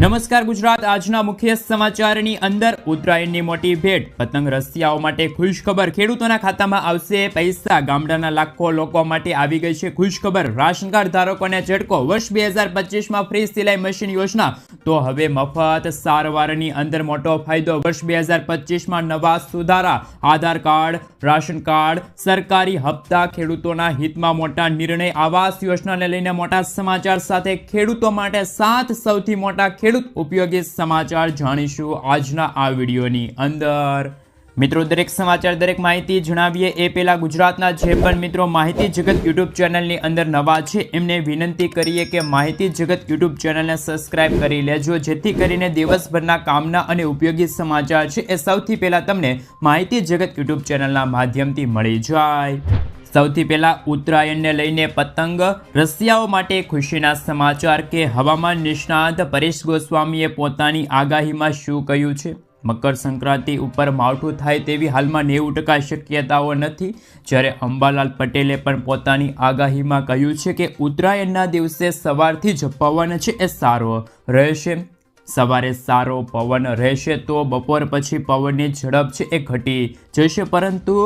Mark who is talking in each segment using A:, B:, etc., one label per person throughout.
A: નમસ્કાર ગુજરાત. આજના મુખ્ય સમાચારની અંદર ઉત્તરાયણની મોટી ભેટ. પતંગ રસિયાઓ માટે ખુશખબર. ખેડૂતોના ખાતામાં આવશે પૈસા. ગામડાના લાખો લોકો માટે આવી ગઈ છે ખુશખબર. રાશન કાર્ડ ધારકોને ઝટકો. વર્ષ બે હજાર પચીસમાં ફ્રી સિલાઈ મશીન યોજના. તો હવે મફત સારવારની અંદર મોટો ફાયદો. વર્ષ બે હજાર પચીસમાં નવા સુધારા. આધાર કાર્ડ, રાશન કાર્ડ, સરકારી હપ્તા. ખેડૂતોના હિતમાં મોટા નિર્ણય. આવાસ યોજનાને લઈને મોટા સમાચાર સાથે ખેડૂતો માટે સાત સૌથી મોટા ખેડૂત ઉપયોગી સમાચાર જાણીશું આજના આ વિડીયોની અંદર. મિત્રો, દરેક સમાચાર, દરેક માહિતી જણાવીએ એ પહેલાં ગુજરાતના જે પણ મિત્રો માહિતી જગત યુટ્યુબ ચેનલની અંદર નવા છે, એમને વિનંતી કરીએ કે માહિતી જગત યુટ્યુબ ચેનલને સબસ્ક્રાઇબ કરી લેજો, જેથી કરીને દિવસભરના કામના અને ઉપયોગી સમાચાર છે એ સૌથી પહેલા તમને માહિતી જગત યુટ્યુબ ચેનલના માધ્યમથી મળી જાય. સૌથી પહેલા ઉત્તરાયણને લઈને પતંગ, રસિયાઓ માટે ખુશીના સમાચાર કે હવામાન નિષ્ણાત પરેશ ગોસ્વામીએ પોતાની આગાહીમાં શું કહ્યું છે? મકર સંક્રાંતિ ઉપર માવઠું થાય તેવી હાલમાં નેવું ટકા શક્યતાઓ નથી. જ્યારે અંબાલાલ પટેલે પણ પોતાની આગાહીમાં કહ્યું છે કે ઉત્તરાયણના દિવસે સવારથી જ પવન છે એ સારો રહેશે. સવારે સારો પવન રહેશે તો બપોર પછી પવનની ઝડપ છે એ ઘટી જશે, પરંતુ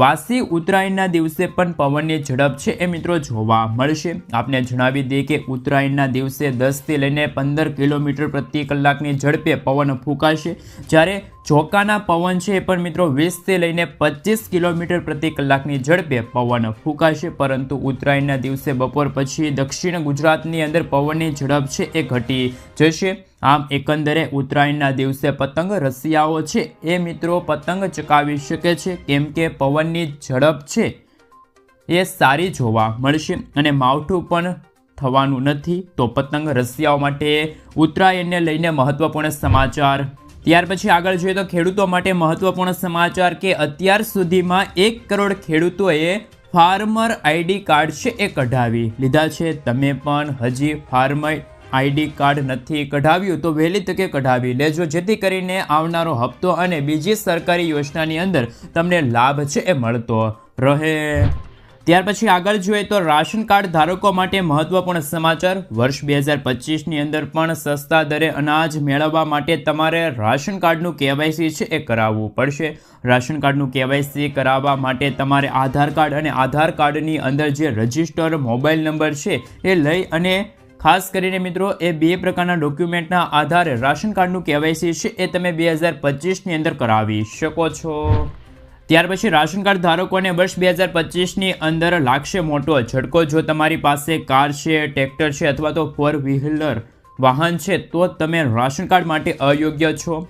A: વાસી ઉત્તરાયણના દિવસે પણ પવનની ઝડપ છે એ મિત્રો જોવા મળશે. આપને જણાવી દઈએ કે ઉત્તરાયણના દિવસે દસથી લઈને પંદર કિલોમીટર પ્રતિ કલાકની ઝડપે પવન ફૂંકાશે. જ્યારે ચોકાના પવન છે એ પણ મિત્રો વીસથી લઈને પચીસ કિલોમીટર પ્રતિ કલાકની ઝડપે પવન ફૂંકાશે. પરંતુ ઉત્તરાયણના દિવસે બપોર પછી દક્ષિણ ગુજરાતની અંદર પવનની ઝડપ છે એ ઘટી જશે. આમ એકંદરે ઉત્તરાયણના દિવસે પતંગ રસિયાઓ છે. એ મિત્રો પતંગ ચકાવી શકે છે. કેમ કે પવનની ઝડપ છે. એ સારી જોવા મળશે અને માવઠું પણ થવાનું નથી. તો પતંગ રસિયાઓ માટે ઉત્તરાયણને લઈને મહત્વપૂર્ણ સમાચાર. ત્યાર પછી આગળ જોઈએ તો ખેડૂતો માટે મહત્વપૂર્ણ સમાચાર કે અત્યાર સુધીમાં એક કરોડ ખેડૂતોએ ફાર્મર આઈડી કાર્ડ છે એ કઢાવી લીધા છે. તમે પણ હજી ફાર્મર આઈડી કાર્ડ નથી કઢાવ્યું, તો વહેલી તકે કઢાવી લેજો. જેથી કરીને આવનારો હપ્તો અને બીજી સરકારી યોજનાની અંદર તમને લાભ છે એ મળતો રહે. ત્યાર પછી આગળ જોઈએ તો રાશન કાર્ડ ધારકો માટે મહત્વપૂર્ણ સમાચાર. વર્ષ બે હજાર પચીસની અંદર પણ સસ્તા દરે અનાજ મેળવવા માટે તમારે રાશન કાર્ડનું કેવાયસી છે એ કરાવવું પડશે. રાશન કાર્ડનું કેવાયસી કરાવવા માટે તમારે આધાર કાર્ડ અને આધાર કાર્ડની અંદર જે રજિસ્ટર મોબાઈલ નંબર છે એ લઈ અને ખાસ કરીને મિત્રો, એ બે પ્રકારના ડોક્યુમેન્ટના આધારે રાશન કાર્ડનું કેવાયસી છે, એ તમે બે હજાર પચીસની અંદર કરાવી શકો છો. ત્યાર પછી રાશન કાર્ડ ધારકોને વર્ષ બે હજાર પચીસની અંદર લાગશે મોટો ઝટકો. જો તમારી પાસે કાર છે, ટ્રેક્ટર છે અથવા તો ફોર વ્હીલર વાહન છે, તો તમે રાશન કાર્ડ માટે અયોગ્ય છો.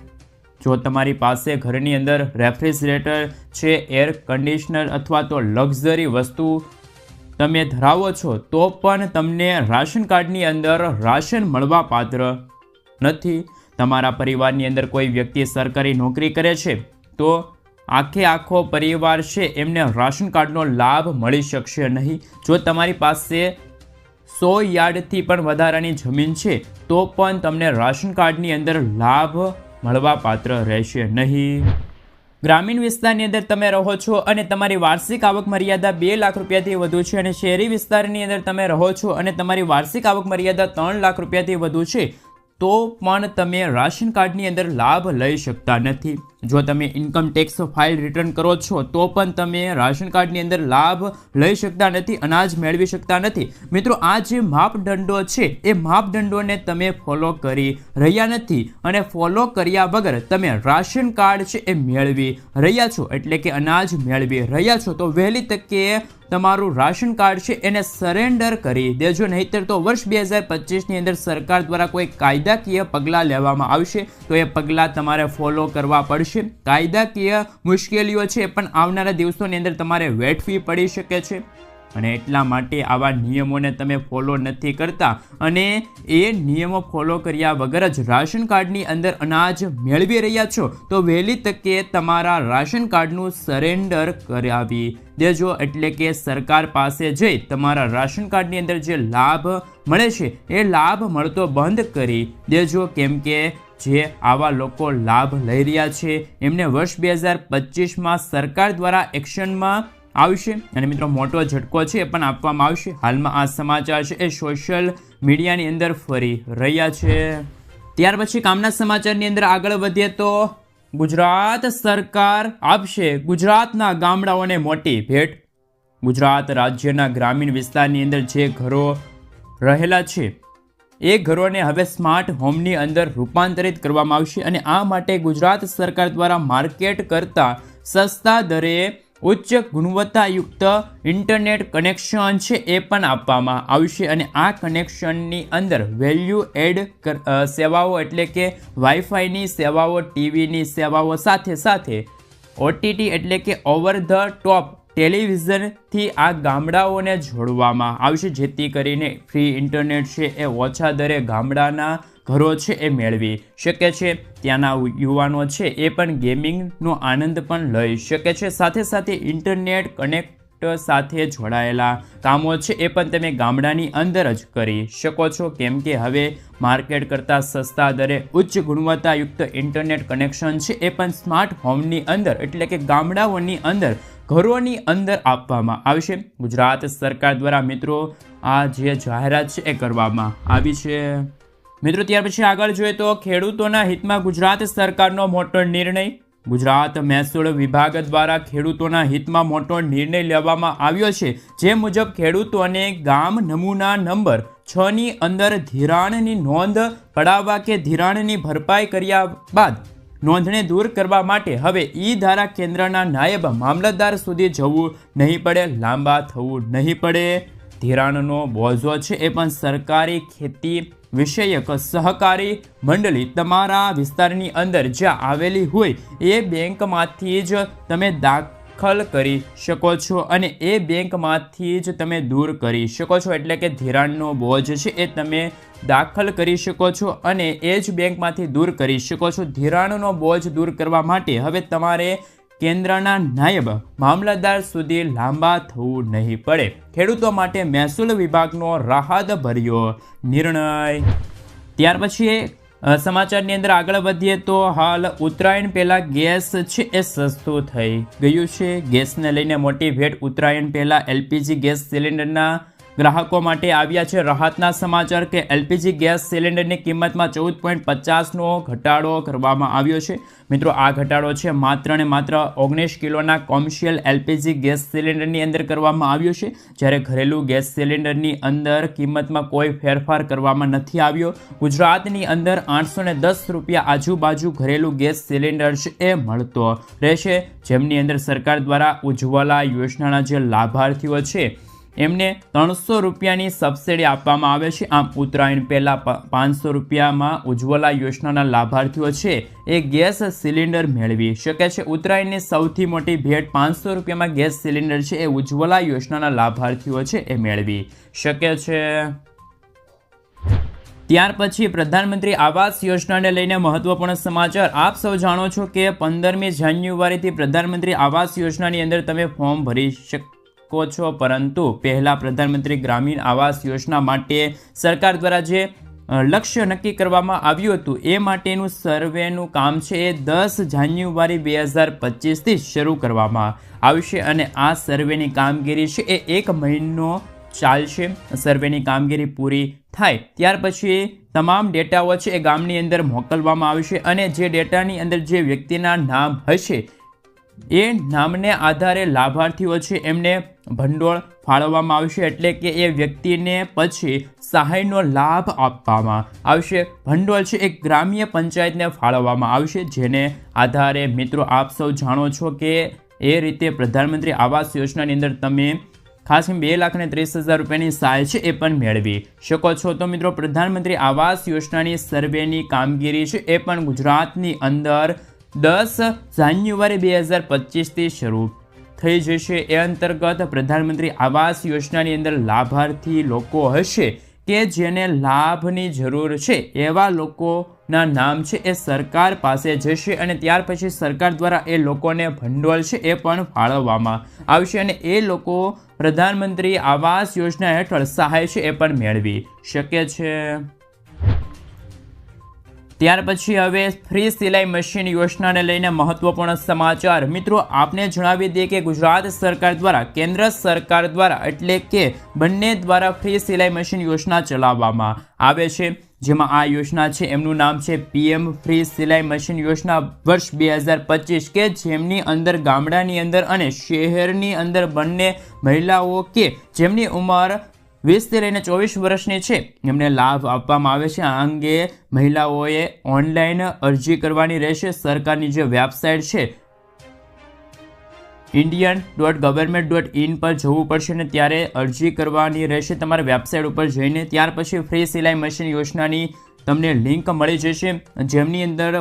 A: જો તમારી પાસે ઘરની અંદર રેફ્રિજરેટર છે એર કન્ડિશનર અથવા તો લક્ઝરી વસ્તુ તમે ધરાવો છો, તો પણ તમને રાશન કાર્ડની અંદર રાશન મળવા પાત્ર નથી. તમારા પરિવારની અંદર કોઈ વ્યક્તિ સરકારી નોકરી કરે છે, તો આખે આખો પરિવાર છે, એમને રાશન કાર્ડનો લાભ મળી શકશે નહીં. જો તમારી પાસે સો યાર્ડથી પણ વધારાની જમીન છે, તો પણ તમને રાશન કાર્ડની અંદર લાભ મળવા પાત્ર રહેશે નહીં. ગ્રામીણ વિસ્તારની અંદર તમે રહો છો અને તમારી વાર્ષિક આવક મર્યાદા બે લાખ રૂપિયાથી વધુ છે અને શહેરી વિસ્તારની અંદર તમે રહો છો અને તમારી વાર્ષિક આવક મર્યાદા ત્રણ લાખ રૂપિયાથી વધુ છે, તો પણ તમે રાશન કાર્ડની અંદર લાભ લઈ શકતા નથી. જો તમે ઇન્કમ ટેક્સ ફાઇલ રિટર્ન કરો છો, તો પણ તમે રાશન કાર્ડની અંદર લાભ લઈ શકતા નથી, અનાજ મેળવી શકતા નથી. મિત્રો, આ જે માપદંડો છે, એ માપદંડોને તમે ફોલો કરી રહ્યા નથી અને ફોલો કર્યા વગર તમે રાશન કાર્ડ છે, એ મેળવી રહ્યા છો, એટલે કે અનાજ મેળવી રહ્યા છો. તો વહેલી તકે તમારું રાશન કાર્ડ છે, એને સરેન્ડર કરી દેજો, નહીતર તો વર્ષ બે હજાર પચીસની અંદર સરકાર દ્વારા કોઈ કાયદાકીય પગલાં લેવામાં આવશે. તો એ પગલાં તમારે ફોલો કરવા પડશે. કાયદાકીય મુશ્કેલીઓ છે, પણ આવનારા દિવસોની અંદર તમારે વેઠવી પડી શકે છે. અને એટલા માટે આવા નિયમોને તમે ફોલો નથી કરતા. અને એ નિયમો ફોલો કર્યા વગર જ રાશન કાર્ડની અંદર અનાજ મેળવી રહ્યા છો, તો વહેલી તકે તમારા રાશન કાર્ડનું સરેન્ડર કરાવી દેજો. એટલે કે સરકાર પાસે જઈ તમારા રાશન કાર્ડની અંદર જે લાભ મળે છે, એ લાભ મળતો બંધ કરી દેજો. કેમ કે જે આવા લોકો લાભ લઈ રહ્યા છે. એમને વર્ષ બે હજાર પચીસમાં સરકાર દ્વારા એક્શનમાં આવશે. અને મિત્રો, મોટો ઝટકો છે એ પણ આપવામાં આવશે. હાલમાં આ સમાચાર છે એ સોશિયલ મીડિયાની અંદર ફરી રહ્યા છે. ત્યાર પછી કામના સમાચારની અંદર આગળ વધીએ તો ગુજરાત સરકાર આપશે ગુજરાતના ગામડાઓને મોટી ભેટ. ગુજરાત રાજ્યના ગ્રામીણ વિસ્તારની અંદર જે ઘરો રહેલા છે એ ઘરોને હવે સ્માર્ટ હોમની અંદર રૂપાંતરિત કરવામાં આવશે અને આ માટે ગુજરાત સરકાર દ્વારા માર્કેટ કરતાં સસ્તા દરે ઉચ્ચ ગુણવત્તાયુક્ત ઇન્ટરનેટ કનેક્શન છે એ પણ આપવામાં આવશે અને આ કનેક્શનની અંદર વેલ્યુ એડ સેવાઓ એટલે કે વાઈફાઈની સેવાઓ ટીવીની સેવાઓ સાથે સાથે ઓટીટી એટલે કે ઓવર ધ ટોપ ટેલિવિઝનથી આ ગામડાઓને જોડવામાં આવશે, જેથી કરીને ફ્રી ઇન્ટરનેટ છે એ ઓછા દરે ગામડાના ઘરો છે એ મેળવી શકે છે. ત્યાંના યુવાનો છે એ પણ ગેમિંગનો આનંદ પણ લઈ શકે છે. સાથે સાથે ઇન્ટરનેટ કનેક્ટ સાથે જોડાયેલા કામો છે એ પણ તમે ગામડાની અંદર જ કરી શકો છો. કેમ કે હવે માર્કેટ કરતાં સસ્તા દરે ઉચ્ચ ગુણવત્તાયુક્ત ઇન્ટરનેટ કનેક્શન છે એ પણ સ્માર્ટ હોમની અંદર, એટલે કે ગામડાઓની અંદર ઘરોની અંદર આપવામાં આવશે ગુજરાત સરકાર દ્વારા મિત્રો આ જે જાહેરાત છે એ કરવામાં આવી છે. મિત્રો, ત્યાર પછી આગળ જોઈએ તો ખેડૂતોના હિતમાં ગુજરાત સરકારનો મોટો નિર્ણય. ગુજરાત મહેસૂલ વિભાગ દ્વારા ખેડૂતોના હિતમાં મોટો નિર્ણય લેવામાં આવ્યો છે. જે મુજબ ખેડૂતોને ગામ નમૂના નંબર છની અંદર ધિરાણની નોંધ પડાવવા કે ધિરાણની ભરપાઈ કર્યા બાદ નોંધને દૂર કરવા માટે હવે ઈ ધારા કેન્દ્રના નાયબ મામલતદાર સુધી જવું નહીં પડે, લાંબા થવું નહીં પડે. ધિરાણનો બોજો છે એ પણ સરકારી ખેતી વિષયક સહકારી મંડળી તમારા વિસ્તારની અંદર જ્યાં આવેલી હોય એ બેંકમાંથી જ તમે દાખલ કરી શકો છો અને એ બેંકમાંથી જ તમે દૂર કરી શકો છો. એટલે કે ધિરાણનો બોજ છે એ તમે દાખલ કરી શકો છો અને એ જ બેંકમાંથી દૂર કરી શકો છો. ધિરાણનો બોજ દૂર કરવા માટે હવે તમારે કેન્દ્રના નાયબ મામલતદાર સુધી લાંબા થવું નહીં પડે. ખેડૂતો માટે મહેસૂલ વિભાગનો રાહત ભર્યો નિર્ણય. ત્યાર પછી સમાચારની અંદર આગળ વધીએ તો હાલ ઉત્તરાયણ પહેલાં ગેસ છે એ સસ્તું થઈ ગયું છે. ગેસને લઈને મોટી ભેટ ઉત્તરાયણ પહેલાં એલપીજી ગેસ સિલિન્ડરના ગ્રાહકો માટે આવ્યા છે રાહતના સમાચાર કે એલપીજી ગેસ સિલિન્ડરની કિંમતમાં ચૌદ પોઈન્ટ પચાસનો ઘટાડો કરવામાં આવ્યો છે. મિત્રો, આ ઘટાડો છે માત્ર ને માત્ર ઓગણીસ કિલોના કોમર્શિયલ એલપીજી ગેસ સિલિન્ડરની અંદર કરવામાં આવ્યો છે. જ્યારે ઘરેલું ગેસ સિલિન્ડરની અંદર કિંમતમાં કોઈ ફેરફાર કરવામાં નથી આવ્યો. ગુજરાતની અંદર આઠસો દસ રૂપિયા આજુબાજુ ઘરેલું ગેસ સિલિન્ડર એ મળતો રહેશે. જેમની અંદર સરકાર દ્વારા ઉજ્જવલા યોજનાના જે લાભાર્થીઓ છે એમને ત્રણસો રૂપિયાની સબસિડી આપવામાં આવે છે. આમ, ઉત્તરાયણ પહેલાં પાંચસો રૂપિયામાં ઉજ્જવલા યોજનાના લાભાર્થીઓ છે એ ગેસ સિલિન્ડર મેળવી શકે છે. ઉત્તરાયણની સૌથી મોટી ભેટ પાંચસો રૂપિયામાં ગેસ સિલિન્ડર છે એ ઉજ્જવલા યોજનાના લાભાર્થીઓ છે એ મેળવી શકે છે. ત્યાર પછી પ્રધાનમંત્રી આવાસ યોજનાને લઈને મહત્વપૂર્ણ સમાચાર. આપ સૌ જાણો છો કે પંદરમી જાન્યુઆરીથી પ્રધાનમંત્રી આવાસ યોજનાની અંદર તમે ફોર્મ ભરી શકો છો, પરંતુ પહેલાં પ્રધાનમંત્રી ગ્રામીણ આવાસ યોજના માટે સરકાર દ્વારા જે લક્ષ્ય નક્કી કરવામાં આવ્યું હતું, એ માટેનું સર્વેનું કામ છે એ દસ જાન્યુઆરી બે હજાર પચીસથી શરૂ કરવામાં આવશે અને આ સર્વેની કામગીરી છે એ એક મહિનો ચાલશે. સર્વેની કામગીરી પૂરી થાય ત્યાર પછી તમામ ડેટાઓ છે એ ગામની અંદર મોકલવામાં આવશે અને જે ડેટાની અંદર જે વ્યક્તિના નામ હશે એ નામને આધારે લાભાર્થીઓ છે, એમને ભંડોળ ફાળવવામાં આવશે એટલે કે એ વ્યક્તિને પછી સહાયનો લાભ આપવામાં આવશે. ભંડોળ છે એ ગ્રામ્ય પંચાયતને ફાળવવામાં આવશે, જેને આધારે મિત્રો આપ સૌ જાણો છો કે એ રીતે પ્રધાનમંત્રી આવાસ યોજનાની અંદર તમે ખાસ બે લાખ ત્રીસ હજાર રૂપિયાની સહાય છે એ પણ મેળવી શકો છો. તો મિત્રો, પ્રધાનમંત્રી આવાસ યોજનાની સર્વેની કામગીરી છે એ પણ ગુજરાતની અંદર દસ જાન્યુઆરી બે હજાર પચીસથી શરૂ થઈ જશે. એ અંતર્ગત પ્રધાનમંત્રી આવાસ યોજનાની અંદર લાભાર્થી લોકો હશે કે જેને લાભની જરૂર છે એવા લોકોના નામ છે એ સરકાર પાસે જશે અને ત્યાર પછી સરકાર દ્વારા એ લોકોને ભંડોળ છે એ પણ ફાળવવામાં આવશે અને એ લોકો પ્રધાનમંત્રી આવાસ યોજના હેઠળ સહાય છે એ પણ મેળવી શકે છે. ત્યાર પછી હવે ફ્રી સિલાઈ મશીન યોજનાને લઈને મહત્વપૂર્ણ સમાચાર. મિત્રો, આપને જણાવી દઈએ કે ગુજરાત સરકાર દ્વારા, કેન્દ્ર સરકાર દ્વારા એટલે કે બંને દ્વારા ફ્રી સિલાઈ મશીન યોજના ચલાવવામાં આવે છે. જેમાં આ યોજના છે, એમનું નામ છે પીએમ ફ્રી સિલાઈ મશીન યોજના વર્ષ બે હજાર પચીસ, કે જેમની અંદર ગામડાની અંદર અને શહેરની અંદર બંને મહિલાઓ કે જેમની ઉંમર વીસથી લઈને ચોવીસ વર્ષની છે. એમને લાભ આપવામાં આવે છે. આ અંગે મહિલાઓએ ઓનલાઈન અરજી કરવાની રહેશે. સરકારની જે વેબસાઇટ છે Indian dot government dot in પર જવું પડશે ને ત્યારે અરજી કરવાની રહેશે તમારે વેબસાઇટ ઉપર જઈને. ત્યાર પછી ફ્રી સિલાઈ મશીન યોજનાની તમને લિંક મળી જશે. જેમની અંદર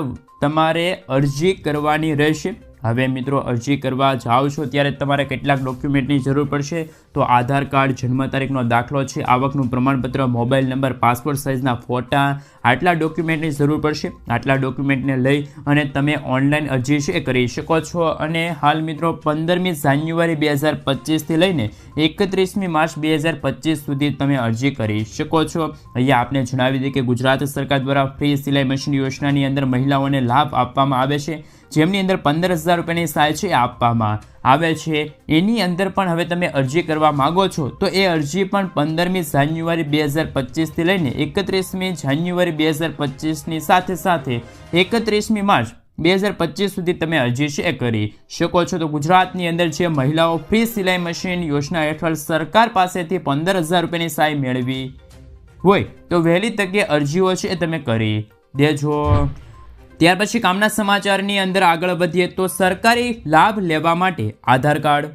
A: તમારે અરજી કરવાની રહેશે. હવે મિત્રો, અરજી કરવા જાઓ છો ત્યારે તમારે કેટલાક ડોક્યુમેન્ટની જરૂર પડશે. તો આધાર કાર્ડ, જન્મ તારીખનો દાખલો છે, આવકનું પ્રમાણપત્ર, મોબાઈલ નંબર, પાસપોર્ટ સાઇઝના ફોટા, આટલા ડોક્યુમેન્ટની જરૂર પડશે. આટલા ડોક્યુમેન્ટને લઈ અને તમે ઓનલાઈન અરજી છે કરી શકો છો. અને હાલ મિત્રો, પંદરમી જાન્યુઆરી બે હજાર પચીસથી લઈને એકત્રીસમી માર્ચ બે હજાર પચીસ સુધી તમે અરજી કરી શકો છો. અહીંયા આપને જણાવી દઈએ કે ગુજરાત સરકાર દ્વારા ફ્રી સિલાઈ મશીન યોજનાની અંદર મહિલાઓને લાભ આપવામાં આવે છે. જેમની અંદર પંદર હજાર રૂપિયાની સહાય છે એ આપવામાં આવે છે. એની અંદર પણ હવે તમે અરજી કરવા માગો છો, તો એ અરજી પણ પંદરમી જાન્યુઆરી બે હજાર પચીસથી લઈને એકત્રીસમી જાન્યુઆરી બે હજાર પચીસની સાથે સાથે એકત્રીસમી માર્ચ બે હજાર પચીસ સુધી તમે અરજી છે કરી શકો છો. તો ગુજરાતની અંદર જે મહિલાઓ ફ્રી સિલાઈ મશીન યોજના હેઠળ સરકાર પાસેથી પંદર હજાર રૂપિયાની સહાય મેળવી હોય, તો વહેલી તકે અરજીઓ છે એ તમે કરી દેજો. ત્યાર પછી કામના સમાચારની અંદર આગળ વધીએ તો સરકારી લાભ લેવા માટે આધાર કાર્ડ.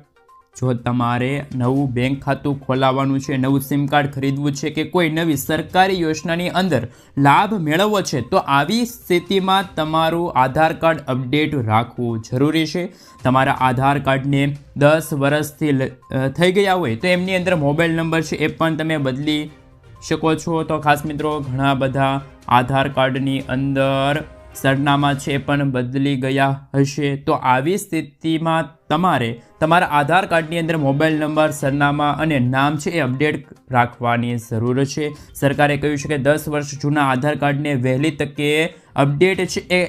A: જો તમારે નવું બેંક ખાતું ખોલાવવાનું છે, નવું સિમ કાર્ડ ખરીદવું છે કે કોઈ નવી સરકારી યોજનાની અંદર લાભ મેળવવો છે, તો આવી સ્થિતિમાં તમારું આધાર કાર્ડ અપડેટ રાખવું જરૂરી છે. તમારા આધાર કાર્ડને દસ વર્ષથી થઈ ગયા હોય તો એમની અંદર મોબાઈલ નંબર છે એ પણ તમે બદલી શકો છો. તો ખાસ મિત્રો, ઘણા બધા આધાર કાર્ડની અંદર સરનામા છે પણ બદલી ગયા હશે. તો આવી સ્થિતિમાં તમારે તમારા આધાર કાર્ડની અંદર મોબાઈલ નંબર, સરનામા અને નામ છે એ અપડેટ રાખવાની જરૂર છે. સરકારે કહ્યું છે કે દસ વર્ષ જૂના આધાર કાર્ડને વહેલી તકે અપડેટ છે એ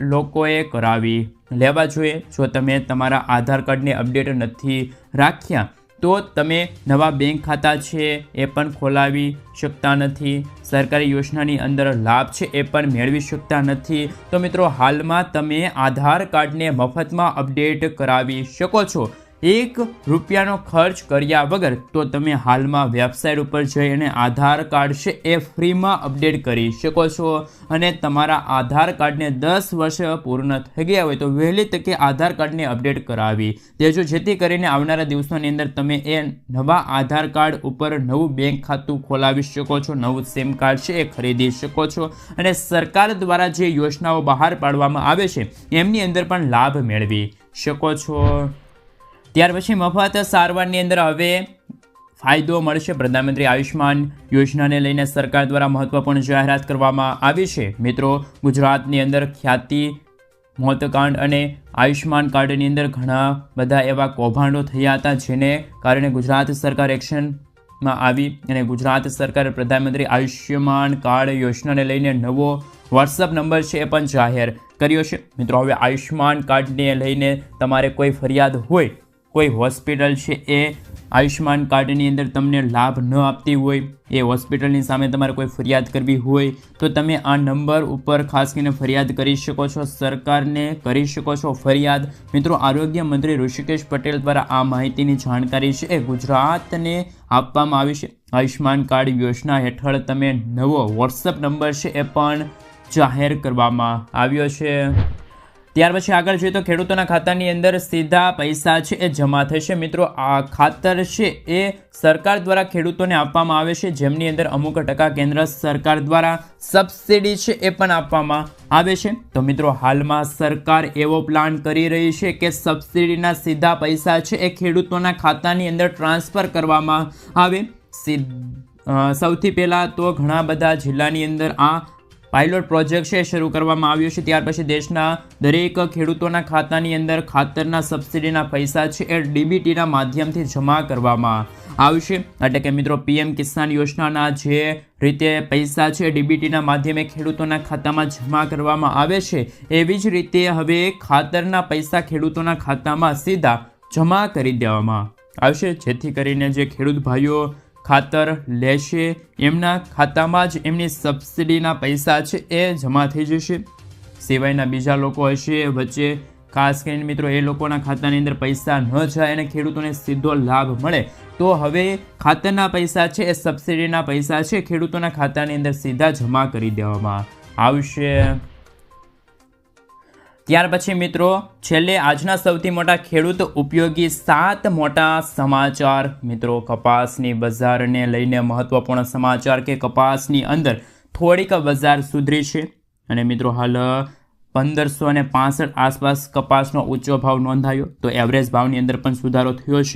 A: લોકોએ કરાવી લેવા જોઈએ. જો તમે તમારા આધાર કાર્ડને અપડેટ નથી રાખ્યા તો તમે નવા બેંક ખાતા છે એ પણ ખોલાવી શકતા નથી. સરકારી યોજનાની અંદર લાભ છે એ પણ મેળવી શકતા નથી. તો મિત્રો, હાલમાં તમે આધાર કાર્ડને મફતમાં અપડેટ કરાવી શકો છો. એક રૂપિયાનો ખર્ચ કર્યા વગર તો તમે હાલમાં વેબસાઇટ ઉપર જઈ અને આધાર કાર્ડ છે એ ફ્રીમાં અપડેટ કરી શકો છો. અને તમારા આધાર કાર્ડને દસ વર્ષ પૂર્ણ થઈ ગયા હોય તો વહેલી તકે આધાર કાર્ડને અપડેટ કરાવી દેજો. જેથી કરીને આવનારા દિવસોની અંદર તમે એ નવા આધાર કાર્ડ ઉપર નવું બેંક ખાતું ખોલાવી શકો છો, નવું સિમ કાર્ડ છે એ ખરીદી શકો છો. અને સરકાર દ્વારા જે યોજનાઓ બહાર પાડવામાં આવે છે, એમની અંદર પણ લાભ મેળવી શકો છો. ત્યાર પછી મફત સારવારની અંદર હવે ફાયદો મળશે. પ્રધાનમંત્રી આયુષ્માન યોજનાને લઈને સરકાર દ્વારા મહત્વપૂર્ણ જાહેરાત કરવામાં આવી છે. મિત્રો, ગુજરાતની અંદર ખ્યાતિ, મોતકાંડ અને આયુષ્માન કાર્ડની અંદર ઘણા બધા એવા કૌભાંડો થયા હતા, જેને કારણે ગુજરાત સરકાર એક્શનમાં આવી અને ગુજરાત સરકારે પ્રધાનમંત્રી આયુષ્યમાન કાર્ડ યોજનાને લઈને નવો વોટ્સઅપ નંબર છે એ પણ જાહેર કર્યો છે. મિત્રો, હવે આયુષ્માન કાર્ડને લઈને તમારે કોઈ ફરિયાદ હોય કોઈ હોસ્પિટલ છે એ આયુષ્માન કાર્ડની અંદર તમને લાભ ન આપતી હોય, એ હોસ્પિટલની સામે તમારે કોઈ ફરિયાદ કરવી હોય, તો તમે આ નંબર ઉપર ખાસ કરીને ફરિયાદ કરી શકો છો, સરકારને કરી શકો છો ફરિયાદ. મિત્રો, આરોગ્ય મંત્રી ઋષિકેશ પટેલ દ્વારા આ માહિતીની જાણકારી છે એ ગુજરાતને આપવામાં આવી છે. આયુષ્માન કાર્ડ યોજના હેઠળ તમે નવો વોટ્સઅપ નંબર છે એ પણ જાહેર કરવામાં આવ્યો છે. ત્યાર પછી આગળ જોઈએ તો ખેડૂતોના ખાતાની અંદર સીધા પૈસા છે, એ જમા થશે. મિત્રો, આ ખાતર છે, એ સરકાર દ્વારા ખેડૂતોને આપવામાં આવે છે. જેમની અંદર અમુક ટકા કેન્દ્ર સરકાર દ્વારા સબસિડી છે, એ પણ આપવામાં આવે છે. તો મિત્રો, હાલમાં સરકાર એવો પ્લાન કરી રહી છે કે સબસિડીના સીધા પૈસા છે, એ ખેડૂતોના ખાતાની અંદર ટ્રાન્સફર કરવામાં આવે. સૌથી પહેલાં તો ઘણા બધા જિલ્લાની અંદર આ પાયલોટ પ્રોજેક્ટ છે, શરૂ કરવામાં આવ્યો છે. ત્યાર પછી દેશના દરેક ખેડૂતોના ખાતાની અંદર ખાતરના સબસિડીના પૈસા છે, એ ડીબીટીના માધ્યમથી જમા કરવામાં આવશે. એટલે કે મિત્રો, પીએમ કિસાન યોજનાના જે રીતે પૈસા છે ડીબીટીના માધ્યમે ખેડૂતોના ખાતામાં જમા કરવામાં આવે છે, એવી જ રીતે હવે ખાતરના પૈસા ખેડૂતોના ખાતામાં સીધા જમા કરી દેવામાં આવશે. જેથી કરીને જે ખેડૂત ભાઈઓ ખાતર લેશે. એમના ખાતામાં જ એમની સબસિડીના પૈસા છે એ જમા થઈ જશે. સિવાયના બીજા લોકો હશે, વચ્ચે ખાસ કરીને મિત્રો એ લોકોના ખાતાની અંદર પૈસા ન જાય અને ખેડૂતોને સીધો લાભ મળે. તો હવે ખાતરના પૈસા છે, એ સબસિડીના પૈસા છે, ખેડૂતોના ખાતાની અંદર સીધા જમા કરી દેવામાં આવશે. ત્યાર પછી મિત્રો, છેલ્લે આજના સૌથી મોટા ખેડૂત ઉપયોગી સાત મોટા સમાચાર. મિત્રો, કપાસની બજારને લઈને મહત્વપૂર્ણ સમાચાર કે કપાસની અંદર થોડીક બજાર સુધરી છે. અને મિત્રો, હાલ પંદરસો પાસઠ આસપાસ કપાસનો ઊંચો ભાવ નોંધાયો. તો એવરેજ ભાવની અંદર પણ સુધારો થયો છે.